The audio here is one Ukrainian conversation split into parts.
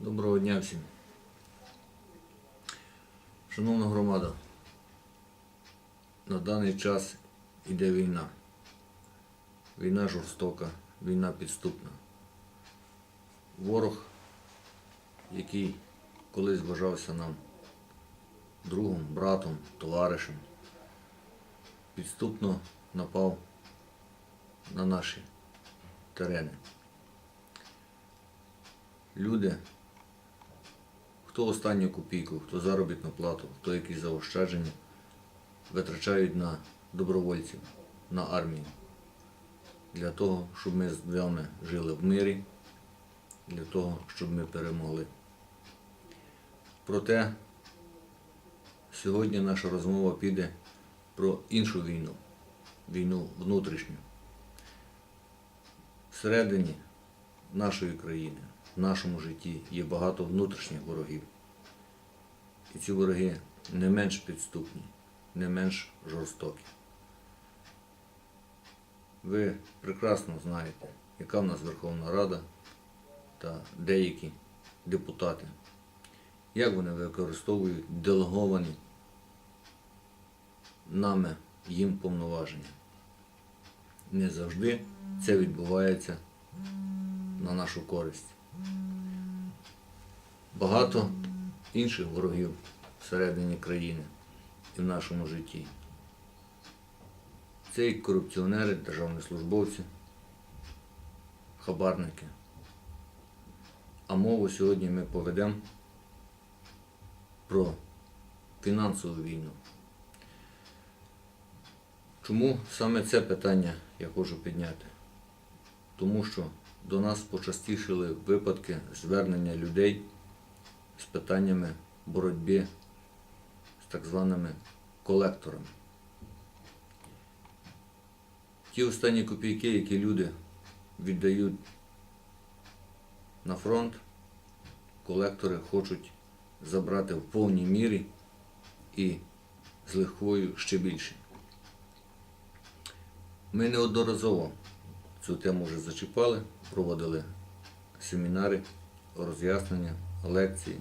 Доброго дня всім. Шановна громада, на даний час іде війна. Війна жорстока, війна підступна. Ворог, який колись вважався нам другом, братом, товаришем, підступно напав на наші терени. Люди, хто останню копійку, хто заробітну плату, хто якісь заощадження, витрачають на добровольців, на армію. Для того, щоб ми з вами жили в мирі, для того, щоб ми перемогли. Проте сьогодні наша розмова піде про іншу війну, війну внутрішню. Всередині нашої країни, в нашому житті є багато внутрішніх ворогів. І ці вороги не менш підступні, не менш жорстокі. Ви прекрасно знаєте, яка в нас Верховна Рада та деякі депутати, як вони використовують делеговані нами їм повноваження. Не завжди це відбувається на нашу користь. Багато інших ворогів всередині країни і в нашому житті. Це і корупціонери, державні службовці, хабарники. А мову сьогодні ми поведемо про фінансову війну. Чому саме це питання я хочу підняти? Тому що до нас почастішили випадки звернення людей з питаннями боротьби з так званими колекторами. Ті останні копійки, які люди віддають на фронт, колектори хочуть забрати в повній мірі і з лихвою ще більше. Ми неодноразово цю тему вже зачіпали, проводили семінари, роз'яснення, лекції.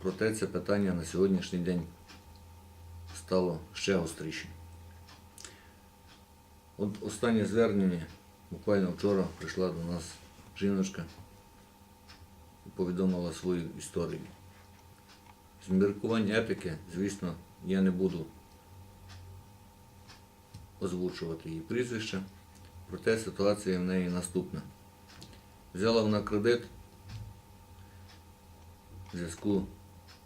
Проте це питання на сьогоднішній день стало ще гострішим. От останнє звернення, буквально вчора прийшла до нас жіночка і повідомила свою історію. З міркування етики, звісно, я не буду озвучувати її прізвище, проте ситуація в неї наступна. Взяла вона кредит в зв'язку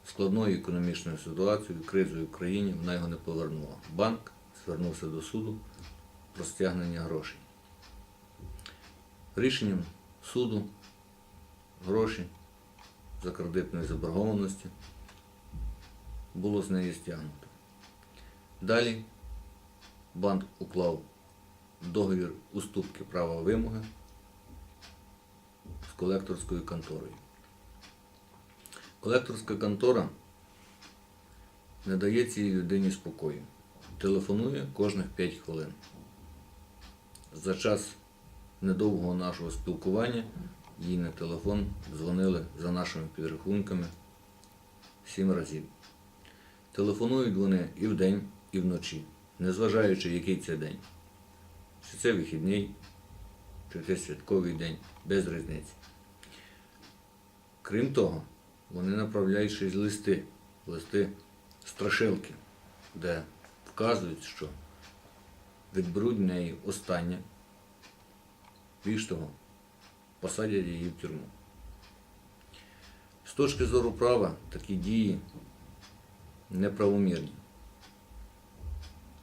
з складною економічною ситуацією, кризою в країні, вона його не повернула. Банк звернувся до суду про стягнення грошей. Рішенням суду гроші за кредитної заборгованості було з неї стягнуто. Далі банк уклав договір уступки права вимоги з колекторською конторою. Колекторська контора не дає цій людині спокою. Телефонує кожних 5 хвилин. За час недовгого нашого спілкування їй на телефон дзвонили за нашими підрахунками 7 разів. Телефонують вони і вдень, і вночі, незважаючи, який це день. Чи це вихідний, чи це святковий день, без різниці. Крім того, вони направляють й листи, листи страшилки, де вказують, що відберуть в неї останнє, більш того, посадять її в тюрму. З точки зору права такі дії неправомірні.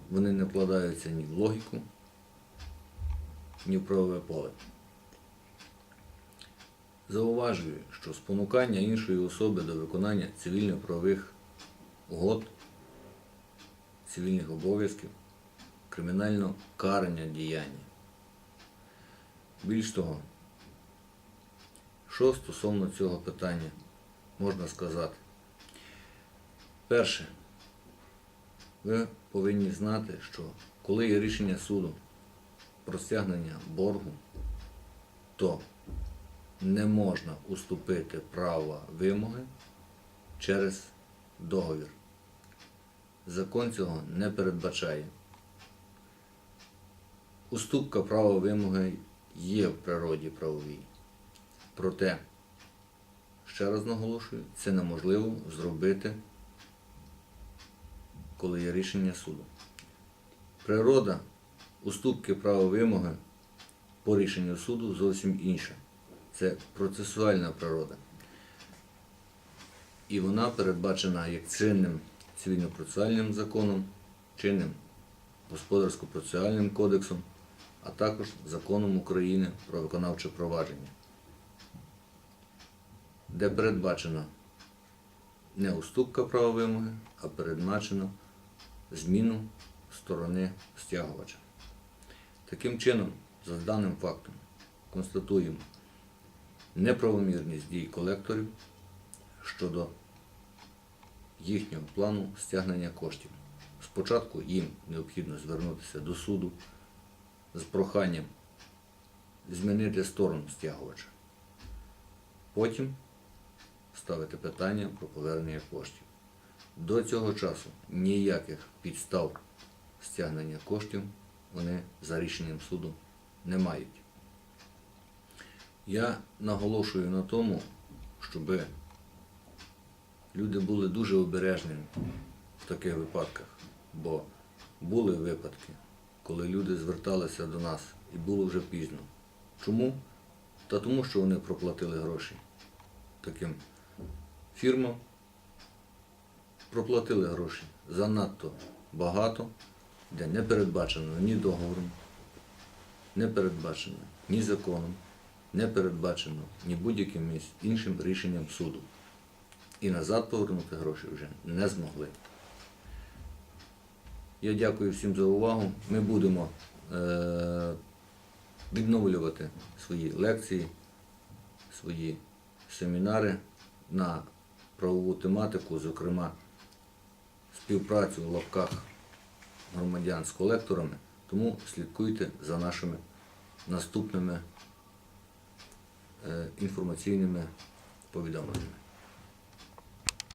Вони не вкладаються ні в логіку, ні в правове поле. Зауважую, що спонукання іншої особи до виконання цивільно-правових угод, цивільних обов'язків, кримінально карання діяння. Більш того, що стосовно цього питання можна сказати? Перше, ви повинні знати, що коли є рішення суду про стягнення боргу, то не можна уступити права вимоги через договір. Закон цього не передбачає. Уступка права вимоги є в природі правовій. Проте, ще раз наголошую, це неможливо зробити, коли є рішення суду. Природа уступки права вимоги по рішенню суду зовсім інша. Це процесуальна природа. І вона передбачена як чинним цивільно-процесуальним законом, чинним господарсько-процесуальним кодексом, а також законом України про виконавче провадження, де передбачена не уступка права вимоги, а передбачено зміну сторони стягувача. Таким чином, за даним фактом, констатуємо неправомірність дій колекторів щодо їхнього плану стягнення коштів. Спочатку їм необхідно звернутися до суду з проханням змінити сторону стягувача. Потім ставити питання про повернення коштів. До цього часу ніяких підстав стягнення коштів вони за рішенням суду не мають. Я наголошую на тому, щоб люди були дуже обережними в таких випадках, бо були випадки, коли люди зверталися до нас і було вже пізно. Чому? Та тому, що вони проплатили гроші таким фірмам, проплатили гроші занадто багато, де не передбачено ні договором, не передбачено ні законом, не передбачено ні будь-яким іншим рішенням суду. І назад повернути гроші вже не змогли. Я дякую всім за увагу. Ми будемо е- відновлювати свої лекції, свої семінари на правову тематику, зокрема співпрацю в лапках громадян з колекторами, тому слідкуйте за нашими наступними е, інформаційними повідомленнями.